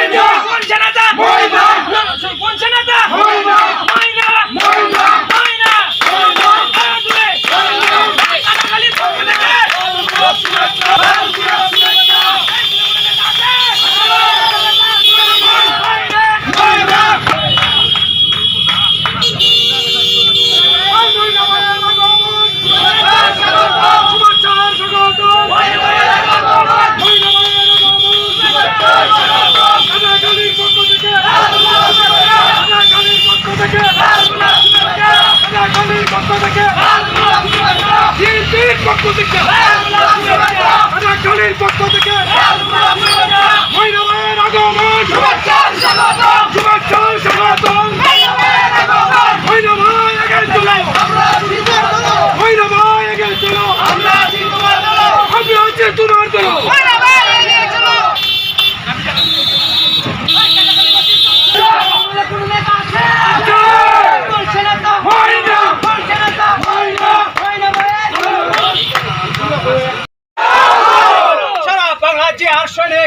Virginia! পক্ষ থেকে আসনে